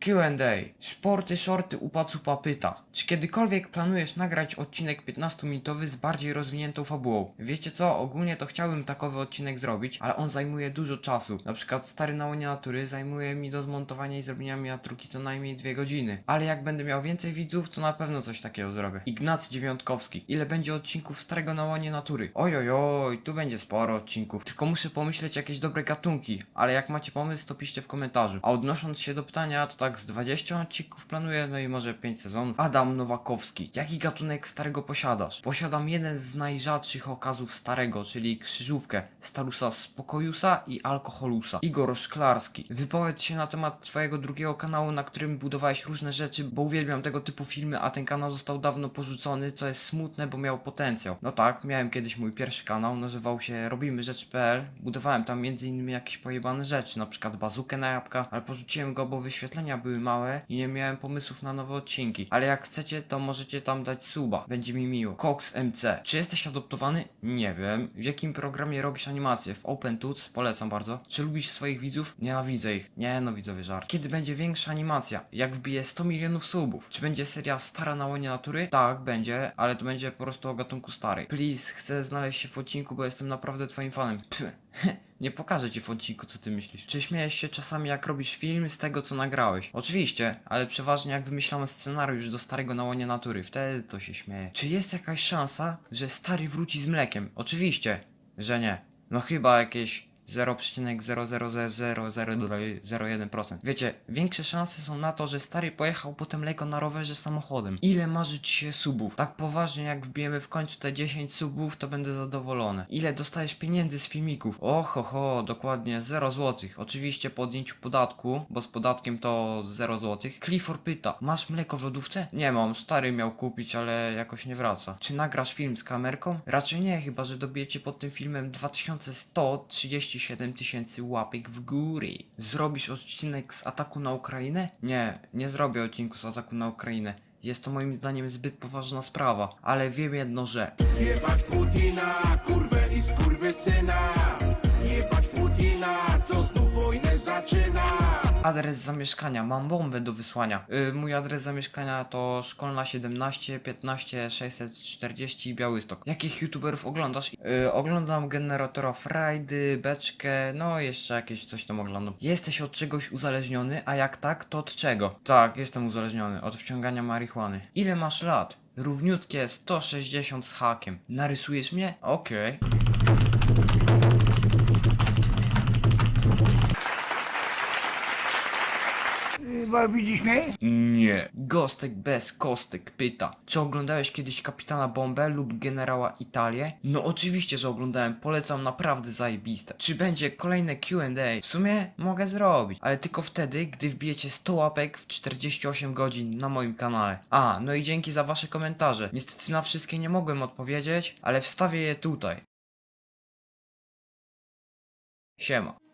Q&A. Sporty, shorty, upa cupa pyta. Czy kiedykolwiek planujesz nagrać odcinek 15-minutowy z bardziej rozwiniętą fabułą? Wiecie co, ogólnie to chciałbym takowy odcinek zrobić, ale on zajmuje dużo czasu. Na przykład stary na łonie natury zajmuje mi do zmontowania i zrobienia miniaturki co najmniej dwie godziny. Ale jak będę miał więcej widzów, to na pewno coś takiego zrobię. Ignacy Dziewiątkowski. Ile będzie odcinków starego na łonie natury? Oj, oj, oj, tu będzie sporo odcinków. Tylko muszę pomyśleć jakieś dobre gatunki, ale jak macie pomysł, to piszcie w komentarzu. A odnosząc się do pytania, to tak z 20 odcinków planuję, no i może 5 sezonów. Adam Nowakowski. Jaki gatunek starego posiadasz? Posiadam jeden z najrzadszych okazów starego, czyli krzyżówkę Starusa Spokojusa i Alkoholusa. Igor Szklarski. Wypowiedz się na temat twojego drugiego kanału, na którym budowałeś różne rzeczy, bo uwielbiam tego typu filmy, a ten kanał został dawno porzucony, co jest smutne, bo miał potencjał. No tak, miałem kiedyś mój pierwszy kanał, nazywał się Robimy Rzecz.pl. Budowałem tam m.in. jakieś pojebane rzeczy, na przykład bazukę na jabłka, ale porzuciłem go, bo wyświetlenia były małe i nie miałem pomysłów na nowe odcinki. Ale jak chcecie, to możecie tam dać suba, będzie mi miło. Cox MC. Czy jesteś adoptowany? Nie wiem. W jakim programie robisz animację? W OpenTuts? Polecam bardzo. Czy lubisz swoich widzów? Nienawidzę ich. Nie no, widzowie, żart. Kiedy będzie większa animacja? Jak wbije 100 milionów subów? Czy będzie seria Stara na łonie natury? Tak, będzie, ale to będzie po prostu o gatunku starej. Please, chcę znaleźć się w odcinku, bo jestem naprawdę twoim fanem. Pff. Nie pokażę ci w odcinku, co ty myślisz. Czy śmiejesz się czasami, jak robisz film z tego, co nagrałeś? Oczywiście, ale przeważnie jak wymyślam scenariusz do starego na łonie natury, wtedy to się śmieję. Czy jest jakaś szansa, że stary wróci z mlekiem? Oczywiście, że nie. No chyba jakieś 0,0000001%. Wiecie, większe szanse są na to, że stary pojechał potem leko na rowerze samochodem. Ile marzyć się subów? Tak poważnie, jak wbijemy w końcu te 10 subów, to będę zadowolony. Ile dostajesz pieniędzy z filmików? Oho, ho, dokładnie 0 złotych. Oczywiście po odjęciu podatku, bo z podatkiem to 0 złotych. Clifford pyta, masz mleko w lodówce? Nie mam, stary miał kupić, ale jakoś nie wraca. Czy nagrasz film z kamerką? Raczej nie, chyba że dobijecie pod tym filmem 2137 tysięcy łapek w góry. Zrobisz odcinek z ataku na Ukrainę? Nie, nie zrobię odcinku z ataku na Ukrainę. Jest to moim zdaniem zbyt poważna sprawa, ale wiem jedno, że Jebać Putina, kurwę i Jebać Putina, co znów zaczyna Adres zamieszkania, mam bombę do wysłania. Yy, mój adres zamieszkania to szkolna 17 15 640 Białystok. Jakich youtuberów oglądasz? Yy, oglądam generatora Frajdy, Beczkę, no jeszcze jakieś coś tam oglądam. Jesteś od czegoś uzależniony, a jak tak, to od czego? Tak, jestem uzależniony, od wciągania marihuany. Ile masz lat? Równiutkie 160 z hakiem. Narysujesz mnie? Okej. Bo widzisz mnie? Nie. Gostek bez kostek pyta, czy oglądałeś kiedyś Kapitana Bombę lub Generała Italię? No oczywiście, że oglądałem, polecam naprawdę zajebiste. Czy będzie kolejne Q&A? W sumie mogę zrobić, ale tylko wtedy, gdy wbijecie 100 łapek w 48 godzin na moim kanale. A, no i dzięki za wasze komentarze. Niestety na wszystkie nie mogłem odpowiedzieć, ale wstawię je tutaj. Siema.